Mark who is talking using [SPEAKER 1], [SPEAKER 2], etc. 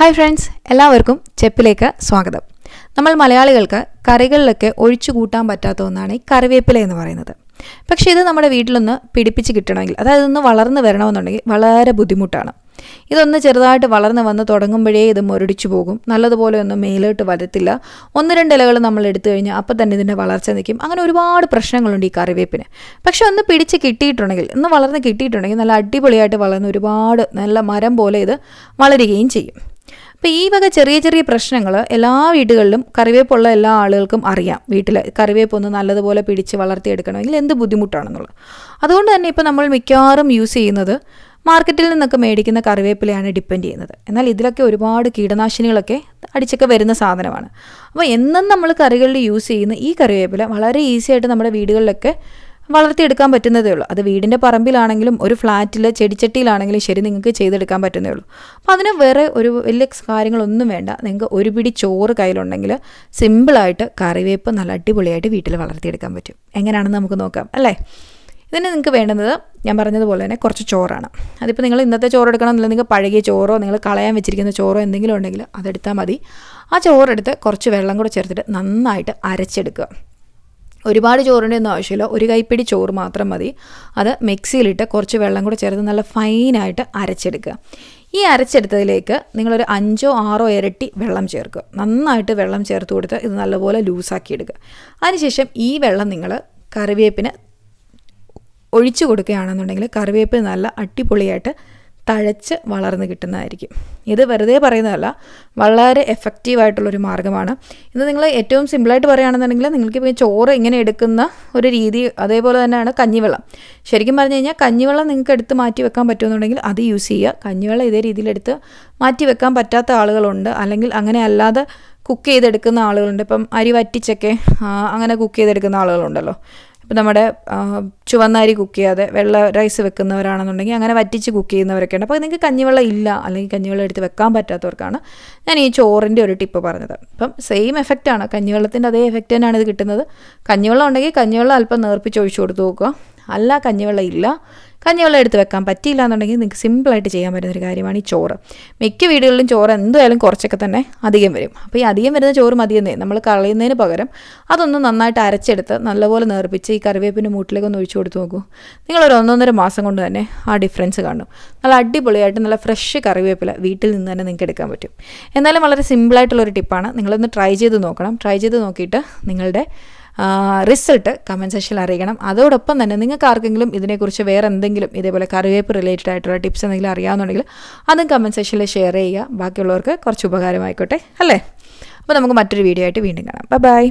[SPEAKER 1] Hi friends എല്ലാവർക്കും ചെപ്പിലേക്ക് സ്വാഗതം. നമ്മൾ മലയാളികൾക്ക് കറികളിലൊക്കെ ഒഴിച്ചു കൂട്ടാൻ പറ്റാത്ത ഒന്നാണ് ഈ കറിവേപ്പില എന്ന് പറയുന്നത്. പക്ഷേ ഇത് നമ്മുടെ വീട്ടിലൊന്ന് പിടിപ്പിച്ച് കിട്ടണമെങ്കിൽ അതായത് ഒന്ന് വളർന്നു വരണമെന്നുണ്ടെങ്കിൽ വളരെ ബുദ്ധിമുട്ടാണ്. ഇതൊന്ന് ചെറുതായിട്ട് വളർന്നു വന്ന് തുടങ്ങുമ്പോഴേ ഇത് മുരടിച്ചു പോകും. നല്ലതുപോലെ ഒന്നും മേലോട്ട് വരത്തില്ല. ഒന്ന് രണ്ട് ഇലകൾ നമ്മൾ എടുത്തു കഴിഞ്ഞാൽ അപ്പം തന്നെ ഇതിന്റെ വളർച്ച നിൽക്കും. അങ്ങനെ ഒരുപാട് പ്രശ്നങ്ങളുണ്ട് ഈ കറിവേപ്പിന്. പക്ഷെ ഒന്ന് പിടിച്ച് കിട്ടിയിട്ടുണ്ടെങ്കിൽ ഒന്ന് വളർന്ന് കിട്ടിയിട്ടുണ്ടെങ്കിൽ നല്ല അടിപൊളിയായിട്ട് വളർന്ന് ഒരുപാട് നല്ല മരം പോലെ ഇത് വളരുകയും ചെയ്യും. അപ്പോൾ ഈ വക ചെറിയ ചെറിയ പ്രശ്നങ്ങൾ എല്ലാ വീടുകളിലും കറിവേപ്പുള്ള എല്ലാ ആളുകൾക്കും അറിയാം. വീട്ടിൽ കറിവേപ്പ് ഒന്ന് നല്ലതുപോലെ പിടിച്ച് വളർത്തിയെടുക്കണമെങ്കിൽ എന്ത് ബുദ്ധിമുട്ടാണെന്നുള്ളത്. അതുകൊണ്ട് തന്നെ ഇപ്പോൾ നമ്മൾ മിക്കവാറും യൂസ് ചെയ്യുന്നത് മാർക്കറ്റിൽ നിന്നൊക്കെ മേടിക്കുന്ന കറിവേപ്പിലയാണ് ഡിപ്പെൻഡ് ചെയ്യുന്നത്. എന്നാൽ ഇതിലൊക്കെ ഒരുപാട് കീടനാശിനികളൊക്കെ അടിച്ചൊക്കെ വരുന്ന സാധനമാണ്. അപ്പോൾ എന്നും നമ്മൾ കറികളിൽ യൂസ് ചെയ്യുന്ന ഈ കറിവേപ്പില വളരെ ഈസി ആയിട്ട് നമ്മുടെ വീടുകളിലൊക്കെ വളർത്തിയെടുക്കാൻ പറ്റുന്നതേ ഉള്ളൂ. അത് വീടിന്റെ പറമ്പിലാണെങ്കിലും ഒരു ഫ്ലാറ്റിൽ ചെടിച്ചട്ടിയിലാണെങ്കിലും ശരി നിങ്ങൾക്ക് ചെയ്തെടുക്കാൻ പറ്റുന്നേ ഉള്ളൂ. അപ്പോൾ അതിന് വേറെ ഒരു വലിയ കാര്യങ്ങളൊന്നും വേണ്ട. നിങ്ങൾക്ക് ഒരു പിടി ചോറ് കയ്യിലുണ്ടെങ്കിൽ സിമ്പിളായിട്ട് കറിവേപ്പ് നല്ല അടിപൊളിയായിട്ട് വീട്ടിൽ വളർത്തിയെടുക്കാൻ പറ്റും. എങ്ങനെയാണെന്ന് നമുക്ക് നോക്കാം അല്ലേ? ഇതിന് നിങ്ങൾക്ക് വേണ്ടുന്നത് ഞാൻ പറഞ്ഞതുപോലെ തന്നെ കുറച്ച് ചോറാണ്. അതിപ്പോൾ നിങ്ങൾ ഇന്നത്തെ ചോറ് എടുക്കണം എന്നുള്ളത് നിങ്ങൾക്ക് പഴകിയ ചോറോ നിങ്ങൾ കളയാൻ വെച്ചിരിക്കുന്ന ചോറോ എന്തെങ്കിലും ഉണ്ടെങ്കിൽ അതെടുത്താൽ മതി. ആ ചോറെടുത്ത് കുറച്ച് വെള്ളം കൂടെ ചേർത്തിട്ട് നന്നായിട്ട് അരച്ചെടുക്കുക. ഒരുപാട് ചോറിന്റെ ഒന്നും ആവശ്യമില്ല. ഒരു കൈപ്പിടി ചോറ് മാത്രം മതി. അത് മിക്സിയിലിട്ട് കുറച്ച് വെള്ളം കൂടെ ചേർത്ത് നല്ല ഫൈനായിട്ട് അരച്ചെടുക്കുക. ഈ അരച്ചെടുത്തതിലേക്ക് നിങ്ങളൊരു അഞ്ചോ ആറോ ഇരട്ടി വെള്ളം ചേർക്കുക. നന്നായിട്ട് വെള്ളം ചേർത്ത് കൊടുത്ത് ഇത് നല്ലപോലെ ലൂസാക്കി എടുക്കുക. അതിനുശേഷം ഈ വെള്ളം നിങ്ങൾ കറിവേപ്പിന് ഒഴിച്ചു കൊടുക്കുകയാണെന്നുണ്ടെങ്കിൽ കറിവേപ്പ് നല്ല അടിപൊളിയായിട്ട് തഴച്ച് വളർന്ന് കിട്ടുന്നതായിരിക്കും. ഇത് വെറുതെ പറയുന്നതല്ല വളരെ എഫക്റ്റീവായിട്ടുള്ളൊരു മാർഗമാണ്. ഇത് നിങ്ങൾ ഏറ്റവും സിമ്പിളായിട്ട് പറയുകയാണെന്നുണ്ടെങ്കിൽ നിങ്ങൾക്ക് ഇപ്പോൾ ചോറ് ഇങ്ങനെ എടുക്കുന്ന ഒരു രീതി അതേപോലെ തന്നെയാണ് കഞ്ഞിവെള്ളം. ശരിക്കും പറഞ്ഞു കഴിഞ്ഞാൽ കഞ്ഞിവെള്ളം നിങ്ങൾക്ക് എടുത്ത് മാറ്റി വെക്കാൻ പറ്റുമെന്നുണ്ടെങ്കിൽ അത് യൂസ് ചെയ്യുക. കഞ്ഞിവെള്ളം ഇതേ രീതിയിലെടുത്ത് മാറ്റി വെക്കാൻ പറ്റാത്ത ആളുകളുണ്ട്. അല്ലെങ്കിൽ അങ്ങനെ അല്ലാതെ കുക്ക് ചെയ്തെടുക്കുന്ന ആളുകളുണ്ട്. ഇപ്പം അരി വറ്റിച്ചൊക്കെ അങ്ങനെ കുക്ക് ചെയ്തെടുക്കുന്ന ആളുകളുണ്ടല്ലോ. ഇപ്പം നമ്മുടെ ചുവന്ന അരി കുക്ക് ചെയ്യാതെ വെള്ള റൈസ് വെക്കുന്നവരാണെന്നുണ്ടെങ്കിൽ അങ്ങനെ വറ്റിച്ച് കുക്ക് ചെയ്യുന്നവരൊക്കെ ഉണ്ട്. അപ്പോൾ നിങ്ങൾക്ക് കഞ്ഞിവെള്ളം ഇല്ല അല്ലെങ്കിൽ കഞ്ഞിവെള്ളം എടുത്ത് വെക്കാൻ പറ്റാത്തവർക്കാണ് ഞാൻ ഈ ചോറിന്റെ ഒരു ടിപ്പ് പറഞ്ഞത്. അപ്പം സെയിം എഫക്റ്റാണ് കഞ്ഞിവെള്ളത്തിന്റെ അതേ എഫക്റ്റ് തന്നെയാണ് ഇത് കിട്ടുന്നത്. കഞ്ഞിവെള്ളം ഉണ്ടെങ്കിൽ കഞ്ഞിവെള്ളം അല്പം നേർപ്പിച്ച് ഒഴിച്ചു കൊടുത്ത് നോക്കുക. അല്ല കഞ്ഞിവെള്ളം ഇല്ല. കഞ്ഞിവെള്ളം എടുത്ത് വെക്കാൻ പറ്റിയില്ല എന്നുണ്ടെങ്കിൽ നിങ്ങൾക്ക് സിമ്പിളായിട്ട് ചെയ്യാൻ പറ്റുന്ന ഒരു കാര്യമാണ് ഈ ചോറ്. മിക്ക വീടുകളിലും ചോറ് എന്തായാലും കുറച്ചൊക്കെ തന്നെ അധികം വരും. അപ്പോൾ ഈ അധികം വരുന്ന ചോറ് മതിയെന്നേ നമ്മൾ കളയുന്നതിന് പകരം അതൊന്ന് നന്നായിട്ട് അരച്ചെടുത്ത് നല്ലപോലെ നേർപ്പിച്ച് ഈ കറിവേപ്പിന്റെ മൂട്ടിലേക്ക് ഒന്ന് ഒഴിച്ചു കൊടുത്ത് നോക്കൂ. നിങ്ങളൊരു ഒന്നൊന്നര മാസം കൊണ്ട് തന്നെ ആ ഡിഫറൻസ് കാണും. നല്ല അടിപൊളിയായിട്ട് നല്ല ഫ്രഷ് കറിവേപ്പില വീട്ടിൽ നിന്ന് തന്നെ നിങ്ങൾക്ക് എടുക്കാൻ പറ്റും. എന്നാലും വളരെ സിമ്പിളായിട്ടുള്ളൊരു ടിപ്പാണ് നിങ്ങളൊന്ന് ട്രൈ ചെയ്ത് നോക്കണം. ട്രൈ ചെയ്ത് നോക്കിയിട്ട് നിങ്ങളുടെ റിസൾട്ട് കമന്റ് സെക്ഷനിൽ അറിയിക്കണം. അതോടൊപ്പം തന്നെ നിങ്ങൾക്ക് ആർക്കെങ്കിലും ഇതിനെക്കുറിച്ച് വേറെ എന്തെങ്കിലും ഇതേപോലെ കറിവേപ്പ് റിലേറ്റഡ് ആയിട്ടുള്ള ടിപ്സ് എന്തെങ്കിലും അറിയാവുന്നുണ്ടെങ്കിൽ അതും കമന്റ് സെക്ഷനിൽ ഷെയർ ചെയ്യുക. ബാക്കിയുള്ളവർക്ക് കുറച്ച് ഉപകാരമായിക്കോട്ടെ. അല്ലേ? അപ്പോൾ നമുക്ക് മറ്റൊരു വീഡിയോ ആയിട്ട് വീണ്ടും കാണാം. Bye bye